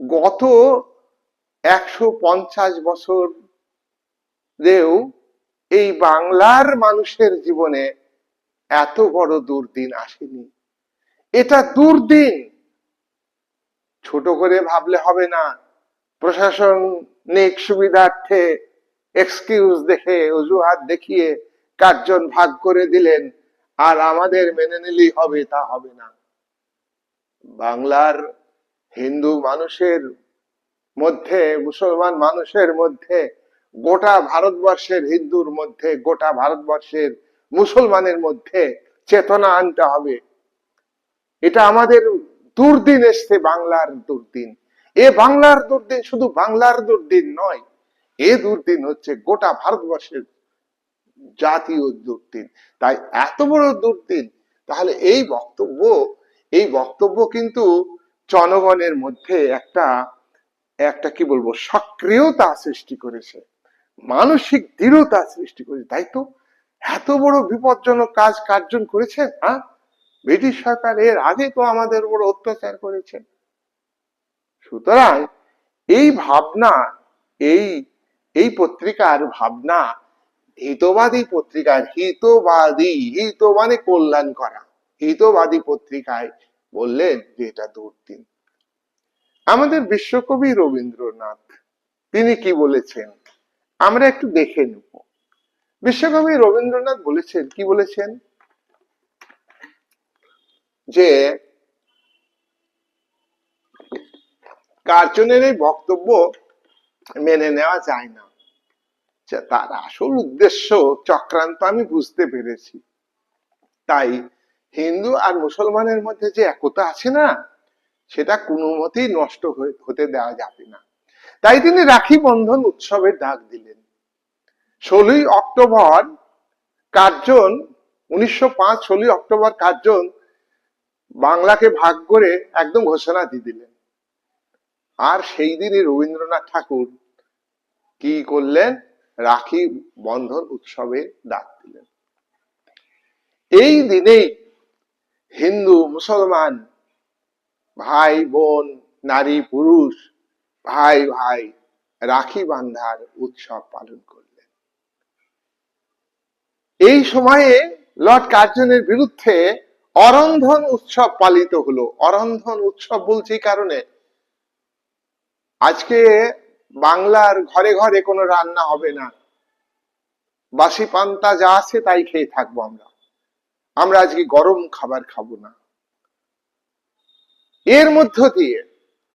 গত একশো পঞ্চাশ বছর রেও এই বাংলার মানুষের জীবনে এত বড় দুর্দিন আসেনি। এটা দুর্দিন। ছোট করে ভাবলে হবে না। প্রশাসনিক সুবিধার্থে এক্সকিউজ দেখে, অজুহাত দেখিয়ে কার্জন ভাগ করে দিলেন। আর আমাদের মেনে নিলেই হবে, তা হবে না। বাংলার হিন্দু মানুষের মধ্যে, মুসলমান মানুষের মধ্যে, গোটা ভারতবর্ষের হিন্দুর মধ্যে, গোটা ভারতবর্ষের মুসলমানের মধ্যে চেতনা আনতে হবে। এটা আমাদের দুর্দিন এসছে, বাংলার দুর্দিন। এ বাংলার দুর্দিন শুধু বাংলার দুর্দিন নয়, এ দুর্দিন হচ্ছে গোটা ভারতবর্ষের জাতীয় দুর্দিন। তাই এত বড় দুর্দিন, তাহলে এই বক্তব্য এই বক্তব্য কিন্তু জনগণের মধ্যে একটা একটা কি বলব, সক্রিয়তা সৃষ্টি করেছে। মানসিক দৃঢ়তা সৃষ্টি করেছে। তাই তো? এত বড় বিপজ্জনক কাজ কার্জন করেছেন হ্যাঁ ব্রিটিশ সরকার এর আগে তো আমাদের উপর অত্যাচার করেছে। সুতরাং এই ভাবনা, এই এই পত্রিকার ভাবনা, হিতবাদী পত্রিকার হিতবাদী, হিত মানে কল্যাণ করা। হিতবাদী পত্রিকায় বললেন যে এটা দুর্দিন। আমাদের বিশ্বকবি রবীন্দ্রনাথ, তিনি কি বলেছেন? আমরা একটু দেখে নেব। বিশ্বকবি রবীন্দ্রনাথ বলেছেন, কি বলেছেন? যে কার্জনের এই বক্তব্য মেনে নেওয়া যায় না। তার আসল উদ্দেশ্য, চক্রান্ত আমি বুঝতে পেরেছি। তাই হিন্দু আর মুসলমানের মধ্যে যে একতা আছে না, সেটা কোনো মতেই নষ্ট হতে দেওয়া যাবে না। তাই তিনি রাখি বন্ধন উৎসবের ডাক দিলেন। ষোলোই অক্টোবর কার্জন, উনিশশো পাঁচ ষোলোই অক্টোবর কার্জন বাংলাকে ভাগ করে একদম ঘোষণা দিয়ে দিলেন। আর সেই দিনই রবীন্দ্রনাথ ঠাকুর কি করলেন? রাখি বন্ধন উৎসবে ডাক দিলেন। এই দিনেই হিন্দু, মুসলমান, ভাই, বোন, নারী, পুরুষ, ভাই ভাই, রাখি বান্ধার উৎসব পালন করলেন। এই সময়ে লর্ড কার্জনের বিরুদ্ধে অরন্ধন উৎসব পালিত হলো। অরন্ধন উৎসব বলছি কারণে। আজকে বাংলার ঘরে ঘরে কোনো রান্না হবে না। বাসি পান্তা যা আছে তাই খেয়ে থাকব আমরা। আমরা আজকে গরম খাবার খাব না। এর মধ্য দিয়ে